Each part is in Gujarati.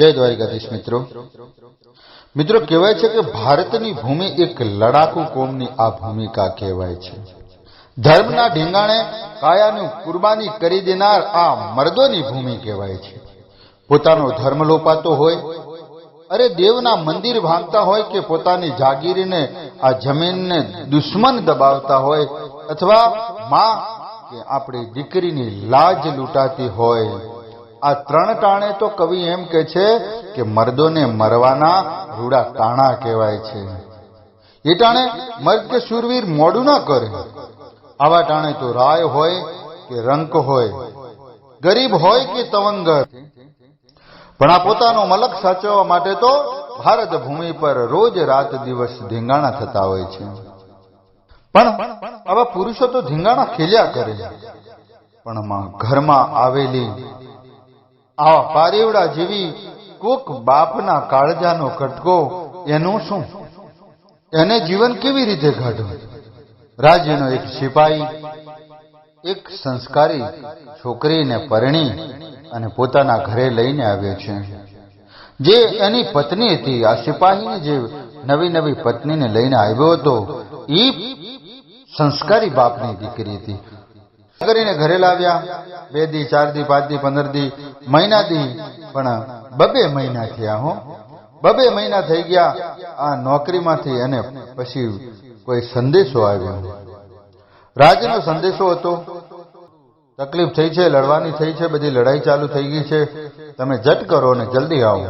જય દ્વારિકાધીશ મિત્રો. મિત્રો, કહેવાય છે કે ભારતની ભૂમિ એક લડાકુ કોમની આ ભૂમિકા કહેવાય છે. ધર્મના ઢીંગાણે કાયાનું કુરબાની કરી દેનાર આ મર્દોની ભૂમિ કહેવાય છે. પોતાનો ધર્મ લોપાતો હોય, અરે દેવના મંદિર ભાંગતા હોય કે પોતાની જાગીરીને આ જમીનને દુશ્મન દબાવતા હોય અથવા માં કે આપણી દીકરીની લાજ લૂંટાતી હોય આ ત્રણ ટાણે તો કવિ એમ કે છે કે મર્દોને મરવાના રૂડા તાણા કહેવાય છે. એ ટાણે મર્દ કે શૂરવીર મોડું ના કરે. આવા ટાણે તો રાય હોય કે રંક હોય. ગરીબ હોય કે તવંગર. પણ આ પોતાનો મલક સાચવવા માટે તો ભારત ભૂમિ પર રોજ રાત દિવસ ધીંગાણા થતા હોય છે. પણ આવા પુરુષો તો ધીંગાણા ખેલ્યા કરે. પણ ઘરમાં આવેલી આવા પારેવડા જેવી કોક બાપના કાળજાનો કટકો એનું શું? એને જીવન કેવી રીતે કાઢવું રાજ્યનો એક સિપાહી, એક સંસ્કારી છોકરીને પરણી અને પોતાના ઘરે લઈને આવ્યો છે. જે એની પત્ની હતી, આ સિપાહીની જે નવી નવી પત્નીને લઈને આવ્યો હતો એ સંસ્કારી બાપની દીકરી હતી. કરીને ઘરે લાવ્યા. બે દી, ચાર દી, પાંચ દી, પંદર દી, મહિના દી. પણ બબે મહિના થયા હો. બબે મહિના થઈ ગયા. આ નોકરીમાંથી અને પછી કોઈ સંદેશો આવ્યો. રાજનો સંદેશો હતો. તકલીફ થઈ છે, લડવાની થઈ છે, બધી લડાઈ ચાલુ થઈ ગઈ છે. તમે જટ કરો અને જલ્દી આવો.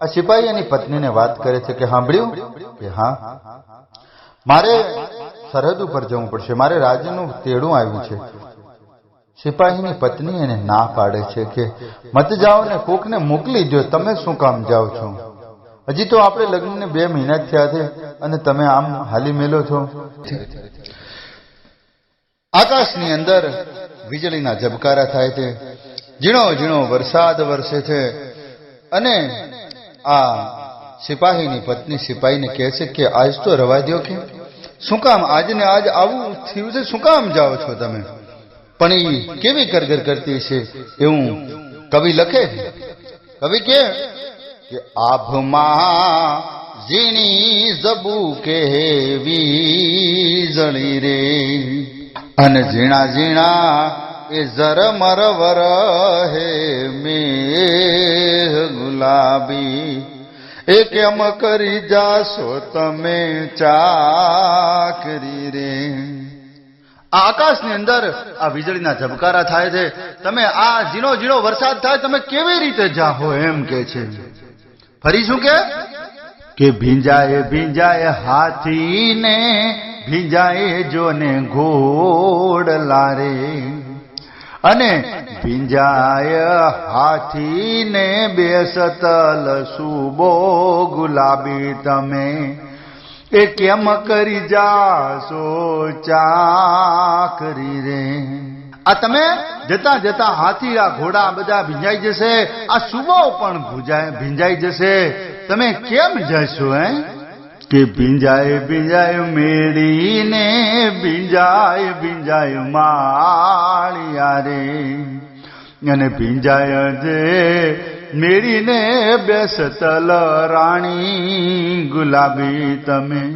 આ સિપાહી એની પત્નીને વાત કરે છે કે સાંભળ્યું કે, હા. મારે સરહદ ઉપર જવું પડશે. મારે રાજ્યનું તેડું આવ્યું છે. સિપાહીની પત્ની એને ના પાડે છે કે મત જાઓ ને કોકને મોકલી દો તમે શું કામ જાઓ છો? હજી તો આપણે લગ્નને બે મહિના જ થયા છે અને તમે આમ હાલી મેલો છો. આકાશની અંદર વીજળીના ઝબકારા થાય છે. ઝીણો ઝીણો વરસાદ વરસે છે. અને આ સિપાહીની પત્ની સિપાહીને કહે છે કે આજ તો રવા દો કે? શું કામ આજને આજ આવું થયું છે શું કામ જાઓ છો તમે. પણ એ કેવી કરગર કરતી છે, એવું કવિ લખે? કવિ કે આભમાં ઝીણી જબુ કેવી જણી રે. અને ઝીણા ઝીણા એ ઝરમર વર હે મે ગુલાબી. એ કેમ કરી જાશો તમે ચાકરી રે? આકાશની અંદર આ વીજળીના ઝબકારા થાય છે. તમે આ ઝીણો ઝીણો વરસાદ થાય, તમે કેવી રીતે જાહો એમ કે છે. ફરી શું કે? કે ભીંજાય ભીંજાય હાથીને, ભીંજાય જોને ઘોડલા રે અને ભીંજાય હાથીને બેસતલ સુબો ગુલાબી તમે. એ કેમ કરી જાશો ચાકરી રે? આ તમે જતા જતા હાથી, આ ઘોડા બધા ભીંજાઈ જશે, આ સુબો પણ ભૂજાય ભીંજાઈ જશે. તમે કેમ જશો, હે? કે ભીંજાય ભીંજાય મેળીને, ભીંજાય ભીંજાય માળિયા રે. અને ભીંજાય જે મેળીને બેસતલ રાણી ગુલાબી તમે.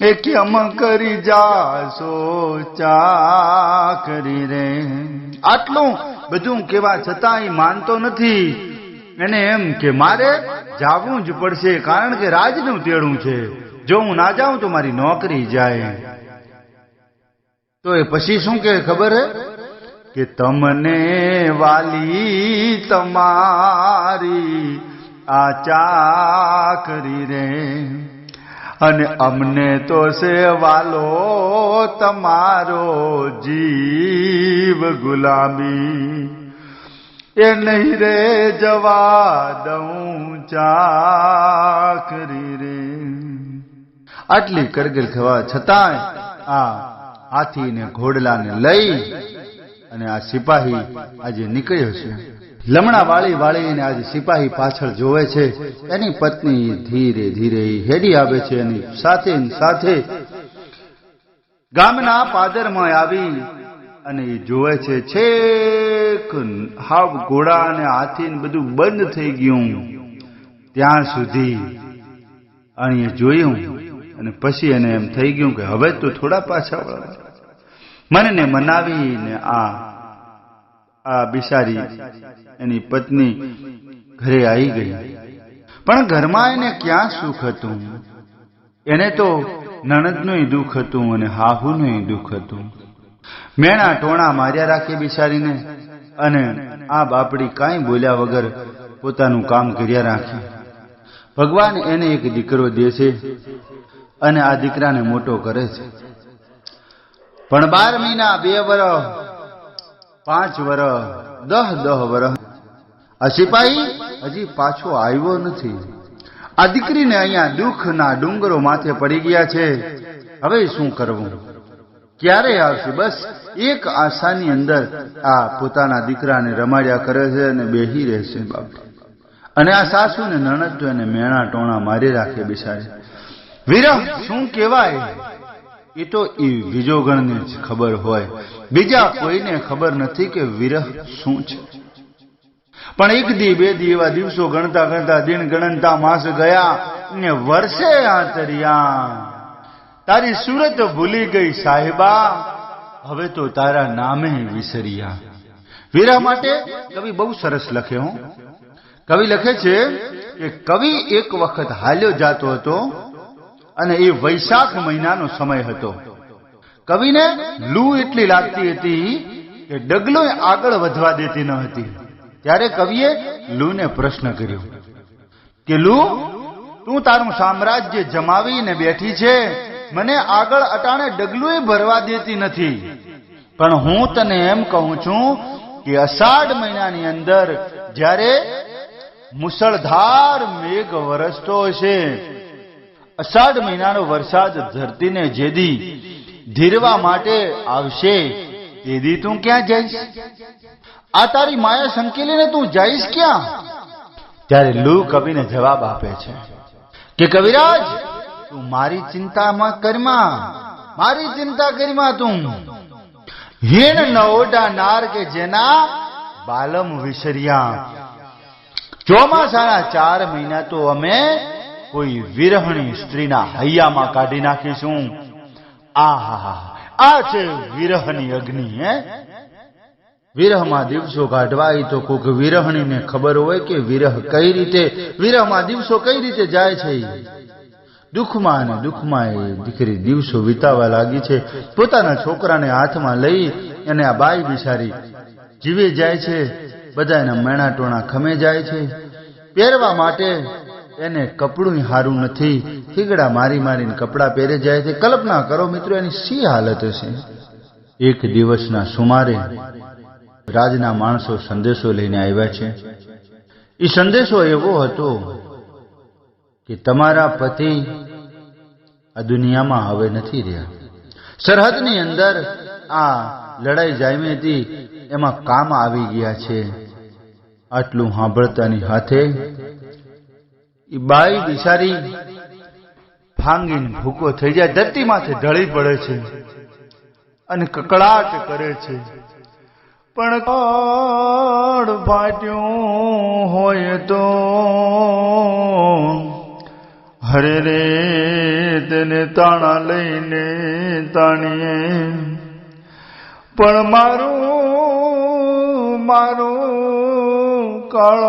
એ કેમ કરી જાશો ચાકરી રે? આટલું બધું કેવા છતાંય માનતો નથી. એને એમ કે, મારે જાવું જ પડશે, કારણ કે રાજનું તેડું છે. જો હું ના જાઉં તો મારી નોકરી જાય. તો એ પછી શું કે ખબર હે? કે, તમને વાલી તમારી આ ચાકરી રે. અને અમને તો છે વાલો તમારો જીવ ગુલામી. એ નહીં રે જવા દઉં ચાકરી રે. આટલી કરગર થવા છતાંય આ હાથી ને ઘોડલાને લઈ અને આ સિપાહી આજે નીકળ્યો છે. લમણા વાળી વાળીને આજે સિપાહી પાછળ જોવે છે. એની પત્ની ધીરે ધીરે હેડી આવે છે એની સાથે સાથે ગામના પાદરમાં આવી અને એ જોવે છે છેક હાવ ઘોડા અને હાથી બધું બંધ થઈ ગયું. ત્યાં સુધી અણીએ જોયું અને પછી એને એમ થઈ ગયું કે હવે તો થોડા પાછા વળવા મને મનાવીને આ આ બિચારી એની પત્ની ઘરે આવી ગઈ. પણ ઘરમાં એને ક્યાં સુખ હતું? એને તો નણદનું દુઃખ હતું અને હાહુનું દુઃખ હતું. મેણા ટોણા માર્યા રાખી બિચારીને અને આ બાપડી કાંઈ બોલ્યા વગર પોતાનું કામ કર્યા રાખ્યું ભગવાન એને એક દીકરો દે છે અને આ દીકરાને મોટો કરે છે. પણ બાર મહિના, બે વર્ષ પાંચ વર્ષ દહ દહ વર્ષ આ સિપાહી હજી પાછો આવ્યો નથી. આ દીકરીને અહીંયા દુઃખના ડુંગરો માથે પડી ગયા છે. હવે શું કરવું? ક્યારે આવશે? બસ એક આશાની અંદર આ પોતાના દીકરાને રમાડ્યા કરે છે અને બેહી રહેશે બાપ. અને આ સાસુ ને નણદ એને મેણા ટોણા મારી રાખે બિચારે વિરહ, શું કહેવાય? એ તો એ વિજોગણને જ ખબર હોય. બીજા કોઈને ખબર નથી કે વિરહ શું છે. પણ એક દી, બે દી એવા દિવસો ગણતા ગણતા દિન ગણતા માસ ગયા ને વર્ષે આંતરિયા. તારી સુરત ભૂલી ગઈ સાહેબા. હવે તો તારા નામે વિસર્યા. વીરા માટે કવિ બહુ સરસ લખે હું. કવિ લખે છે કે કવિ એક વખત હાલ્યો જાતો હતો અને એ વૈશાખ મહિનાનો સમય હતો. કવિને લૂ એટલી લાગતી હતી કે ડગલો આગળ વધવા દેતી ન હતી. ત્યારે કવિએ લૂને પ્રશ્ન કર્યો કે, લૂ, તું તારું સામ્રાજ્ય જમાવીને બેઠી છે મને આગળ અટાણે ડગલું ભરવા દેતી નથી. પણ હું તને એમ કહું છું કે અષાઢ મહિનાની અંદર જ્યારે મુસળધાર મેઘ વરસતો હશે, અષાઢ મહિનાનો વરસાદ ધરતીને જેદી ધીરવા માટે આવશે, તેદી તું ક્યાં જઈશ? આ તારી માયા સંકેલીને તું જઈશ ક્યાં? ત્યારે લૂ કવિને જવાબ આપે છે કે કવિરાજ તું મારી ચિંતામાં કરમા. મારી ચિંતા કરમા તું. હીણ નવડા નાર કે જેના બાલમ વિસર્યા. ચોમાસાના ચાર મહિના તો અમે કોઈ વિરહણી સ્ત્રીના હૈયામાં કાઢી નાખીશું. આહા આ છે વિરહની અગ્નિ, હે? વિરહમાં દિવસો કાઢવા એ તો કોક વિરહણીને ખબર હોય કે વિરહ કઈ રીતે, વિરહમાં દિવસો કઈ રીતે જાય છે દુઃખમાં અને દુઃખમાં એ દીકરી દિવસો વિતાવા લાગી છે. પોતાના છોકરાને હાથમાં લઈ અને આ બાઈ બિચારી જીવે જાય છે. બધા એના મેણા ટોણા ખમે જાય છે. પહેરવા માટે એને કપડું હારું નથી. થીગડા મારી મારીને કપડાં પહેરે જાય છે. કલ્પના કરો મિત્રો, એની સી હાલત હશે? એક દિવસના સુમારે રાજના માણસો સંદેશો લઈને આવ્યા છે. એ સંદેશો એવો હતો કે તમારા પતિ આ દુનિયામાં હવે નથી રહ્યા. સરહદની અંદર આ લડાઈ જામી હતી એમાં કામ આવી ગયા છે. આટલું સાંભળતાની હાથે એ બાઈ બિચારી ફાંગીને ભૂકો થઈ જાય ધરતી માથે ઢળી પડે છે અને કકડાટ કરે છે. પણ કડ ફાટ્યું હોય તો હરે રે, તેને તાણા લઈને તાણીએ. પણ મારું મારું કાળ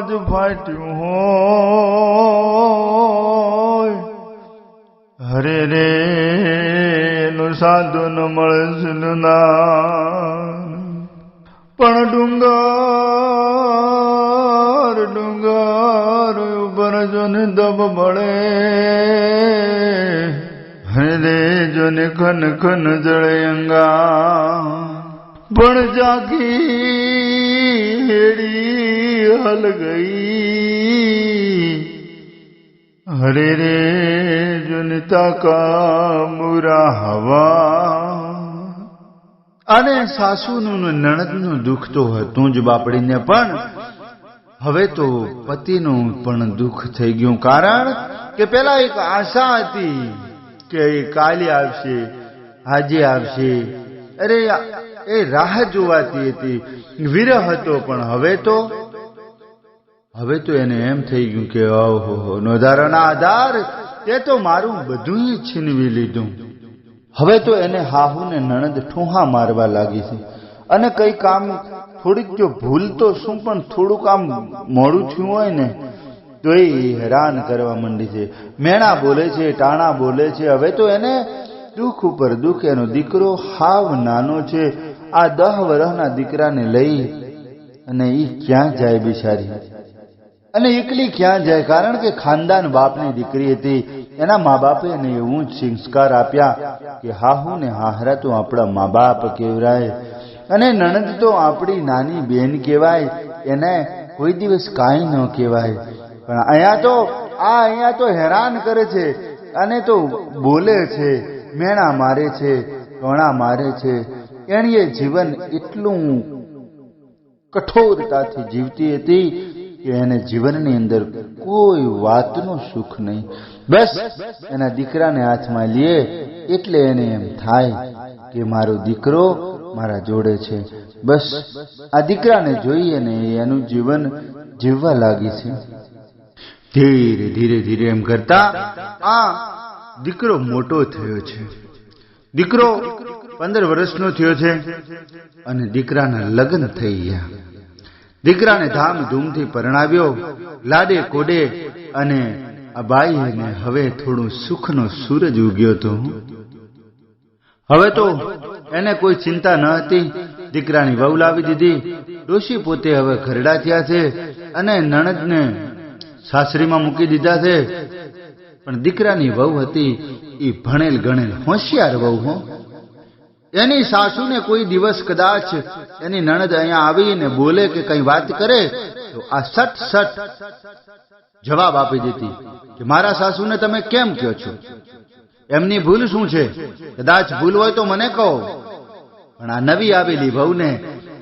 જ ફાટ્યું હોય. હરે રે, એનું સાધુ ન. મળે પણ ડુંગર ઉપર જો દબ બળે. હરે જો ખન ખન જળે અંગા પણ જાગી હલ ગઈ. હરે રે જુનતા કા મુરા હવા. અને સાસુનું નણદનું દુઃખ તો હતું જ બાપડીને, પણ હવે તો પતિનું પણ દુઃખ થઈ ગયું. કારણ કે પેલા એક આશા હતી કે એ કાલે આવશે, આજે આવશે. અરે, એ રાહ જોવાતી હતી. વિરહ હતો, પણ હવે તો હવે તો એને એમ થઈ ગયું કે, ઓહો નોધારાના આધાર, તે તો મારું બધું છીનવી લીધું. હવે તો એને હાહુ ને નણંદ ઠુહા મારવા લાગી છે. અને કઈ કામ થોડીક જો ભૂલ તો શું પણ થોડુંક આમ મોડું થયું હોય ને, તો એ હેરાન કરવા માંડી છે. મેણા બોલે છે, ટાણા બોલે છે. હવે તો એને દુઃખ ઉપર દુઃખ, એનો દીકરો હાવ નાનો છે. આ દહ વર્ષના દીકરાને લઈ અને એ ક્યાં જાય બિચારી? અને એકલી ક્યાં જાય? કારણ કે ખાનદાન બાપની દીકરી હતી. એના મા બાપે એને એવું જ સંસ્કાર આપ્યા કે, હાહુ ને હાહરા તો આપણા મા બાપ કહેવાય અને નણંદ તો આપણી નાની બેન કહેવાય, એને કોઈ દિવસ કાંઈ ન કહેવાય. પણ અહીંયા તો, આ અહીંયા તો હેરાન કરે છે, અને તો બોલે છે, મેણા મારે છે, ટોણા મારે છે. એણીએ જીવન એટલું કઠોરતાથી જીવતી હતી કે એને જીવનની અંદર કોઈ વાતનું સુખ નહીં. બસ, એના દીકરાને હાથમાં લે, એટલે એને એમ થાય કે મારો દીકરો મારા જોડે છે. બસ, આ દીકરાને જોઈએ ને એનું જીવન જીવવા લાગી છે. ધીરે ધીરે ધીરે એમ કરતા આ દીકરો મોટો થયો છે. દીકરો પંદર વર્ષનો થયો છે અને દીકરાના લગ્ન થઈ ગયા. દીકરાને ધામધૂમથી પરણાવ્યો, લાડે કોડે અને આ બાઈને હવે થોડું સુખનો સૂરજ ઉગ્યો હતો. હવે તો એને કોઈ ચિંતા ન હતી. દીકરાની વહુ લાવી દીધી. ડોશી પોતે હવે ઘરડા થયા છે અને નણદને સાસરીમાં મૂકી દીધા છે. પણ દીકરાની વહુ હતી. એ ભણેલ ગણેલ હોશિયાર વહુ હો. એની સાસુને કોઈ દિવસ કદાચ એની નણદ અહીંયા આવીને બોલે કે કઈ વાત કરે, તો આ સટ સટ જવાબ આપી દેતી કે મારા સાસુને તમે કેમ કહો છો? એમની ભૂલ શું છે? કદાચ ભૂલ હોય તો મને કહો. પણ આ નવી આવેલી વહુને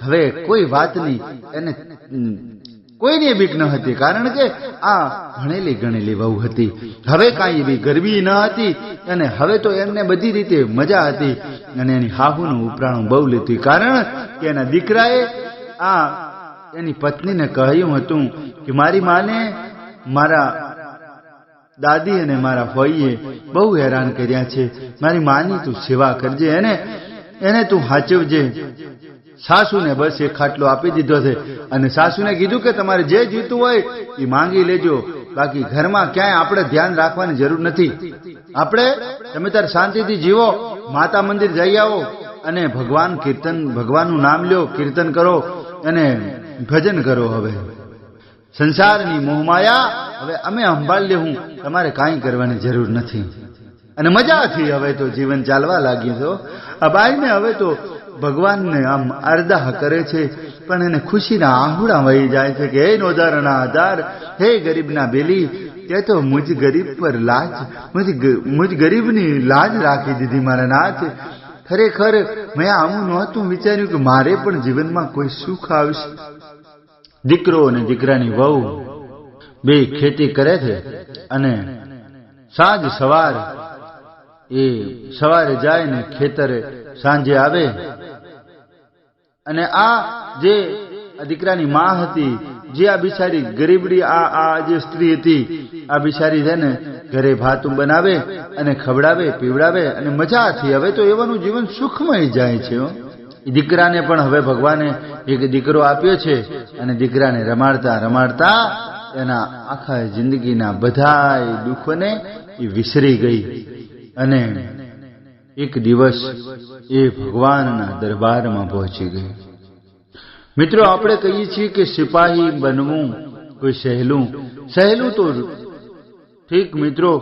હવે કોઈ વાતની એને કોઈની બીક ન હતી. કારણ કે આ ભણેલી ગણેલી વહુ હતી. હવે કાંઈ એવી ગરબી ન હતી અને હવે તો એમને બધી રીતે મજા હતી અને એની હાહુનું ઉપરાણું બહુ લીધું. કારણ કે એના દીકરાએ આ એની પત્નીને કહ્યું હતું કે મારી માને મારા દાદી અને મારા ફોઈએ બહુ હેરાન કર્યા છે. મારી માની તું સેવા કરજે. એને એને તું હાચવજે. સાસુને બસ એ ખાટલો આપી દીધો છે. અને સાસુને કીધું કે તમારે જે જીતું હોય એ માંગી લેજો. બાકી ઘરમાં ક્યાંય આપણે ધ્યાન રાખવાની જરૂર નથી. આપણે, તમે તાર શાંતિથી જીવો, માતા મંદિર જઈ આવો અને ભગવાન કીર્તન, ભગવાનનું નામ લ્યો, કીર્તન કરો અને ભજન કરો હવે. સંસારની મોહમાયા, હવે અમે સંભાળી લેવું તમારે કાંઈ કરવાની જરૂર નથી. અને મજાથી હવે તો જીવન ચાલવા લાગ્યું તો આ બાઈને હવે તો ભગવાનને આમ અરદાહ કરે છે, પણ એને ખુશીના આહુડા વહી જાય છે કે, હે નોધારના આધાર, હે ગરીબના બેલી, તે તો મુજ ગરીબ પર લાજ, મુજ મુજ ગરીબની લાજ રાખી દીધી મારા નાથ. ખરેખર મેં આવું નહોતું વિચાર્યું કે મારે પણ જીવનમાં કોઈ સુખ આવશે. દીકરો અને દીકરાની વહુ બે ખેતી કરે છે અને સાંજ સવાર એ સવારે જાય ને ખેતરે સાંજે આવે. અને આ જે દીકરાની માં હતી, જે આ બિચારી ગરીબડી, આ આ જે સ્ત્રી હતી, આ બિચારી છે ને ઘરે ભાતું બનાવે અને ખવડાવે, પીવડાવે અને મજાથી હવે તો એવાનું જીવન સુખમય જાય છે. દીકરાને પણ હવે ભગવાને એક દીકરો આપ્યો છે અને દીકરાને રમાડતા રમાડતા એના આખા જિંદગીના બધાય દુઃખોને એ વિસરી ગઈ. અને એક દિવસ એ ભગવાનના દરબારમાં પહોંચી ગઈ. મિત્રો, આપણે કહીએ છીએ કે સિપાહી બનવું, કોઈ સહેલું સહેલું તો ઠીક મિત્રો,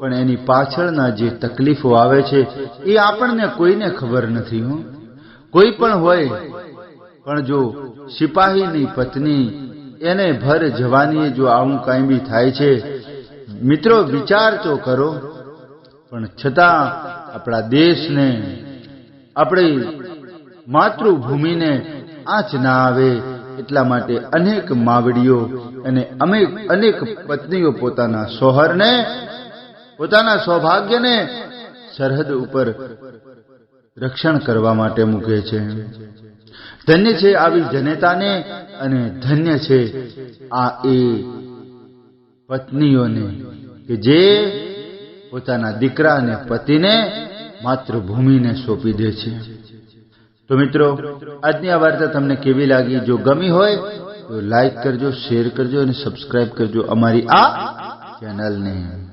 પણ એની પાછળના જે તકલીફો આવે છે એ આપણને કોઈને ખબર નથી હો. કોઈ પણ હોય, પણ જો સિપાહીની પત્ની એને ભર જવાની જો આવું કાંઈ બી થાય છે, મિત્રો, વિચાર તો કરો. પણ છતાં આપણા દેશને, આપણી માતૃભૂમિને આંચ ના આવે એટલા માટે અનેક માવડીઓ અને અનેક અનેક પત્નીઓ પોતાના સોહરને, પોતાના સૌભાગ્યને સરહદ ઉપર રક્ષણ કરવા માટે મૂકે છે. ધન્ય છે આવી જનેતાને અને ધન્ય છે આ એ પત્નીઓને કે જે પોતાના દીકરા અને પતિને માતૃભૂમિને સોંપી દે છે. તો મિત્રો, આજની આ વાર્તા તમને કેવી લાગી? જો ગમી હોય, તો લાઈક કરજો, શેર કરજો અને સબસ્ક્રાઈબ કરજો અમારી આ ચેનલને.